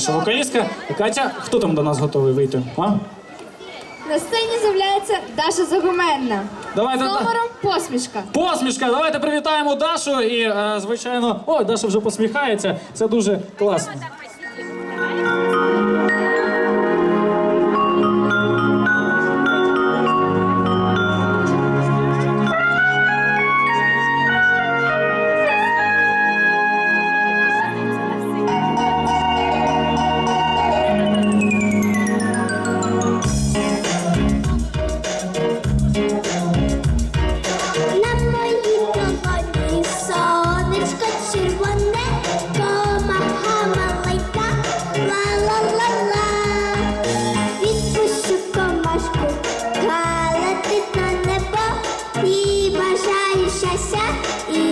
наша вокалістка. Катя, хто там до нас готовий вийти? А? На сцені з'являється Даша Загуменна. Давайте З номером посмішка. Посмішка, давайте привітаємо Дашу і, е, звичайно, ой, Даша вже посміхається. Це дуже класно. Щастя і